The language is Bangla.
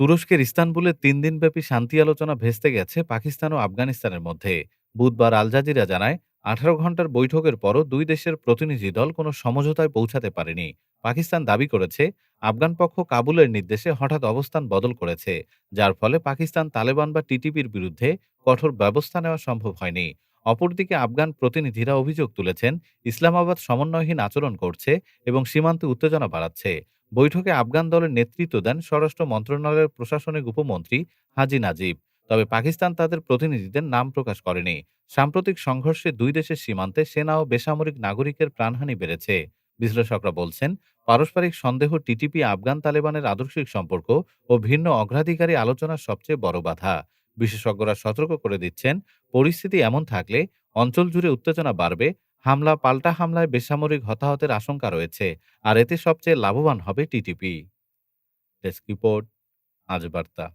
তুরস্কের ইস্তানবুলে তিন দিনব্যাপী শান্তি আলোচনা ভেস্তে গেছে পাকিস্তান ও আফগানিস্তানের মধ্যে। বুধবার আল জাজিরা জানায়, আঠারো ঘণ্টার বৈঠকের পরও দুই দেশের প্রতিনিধি দল কোনো সমঝোতায় পৌঁছাতে পারেনি। পাকিস্তান দাবি করেছে, আফগান পক্ষ কাবুলের নির্দেশে হঠাৎ অবস্থান বদল করেছে, যার ফলে পাকিস্তান তালেবান বা টিটিপির বিরুদ্ধে কঠোর ব্যবস্থা নেওয়া সম্ভব হয়নি। অপরদিকে আফগান প্রতিনিধিরা অভিযোগ তুলেছেন, ইসলামাবাদ সমন্বয়হীন আচরণ করছে এবং সীমান্তে উত্তেজনা বাড়াচ্ছে। বৈঠকে আফগান দলের নেতৃত্ব দেন স্বরাষ্ট্র মন্ত্রণালয়ের প্রশাসনিক উপমন্ত্রী হাজি নাজিব। তবে পাকিস্তান তাদের প্রতিনিধিদের নাম প্রকাশ করেনি। সাম্প্রতিক সংঘর্ষে দুই দেশের সীমান্তে সেনা ও বেসামরিক নাগরিকের প্রাণহানি বেড়েছে। বিশ্লেষকরা বলছেন, পারস্পরিক সন্দেহ, টিটিপি আফগান তালেবানের আদর্শিক সম্পর্ক ও ভিন্ন অগ্রাধিকারী আলোচনার সবচেয়ে বড় বাধা। বিশেষজ্ঞরা সতর্ক করে দিচ্ছেন, পরিস্থিতি এমন থাকলে অঞ্চল জুড়ে উত্তেজনা বাড়বে হামলা, পাল্টা হামলায় বেসামরিক হতাহতের আশঙ্কা রয়েছে, আর এতে সবচেয়ে লাভবান হবে টিটিপি। ডেস্ক রিপোর্ট, আজ বার্তা।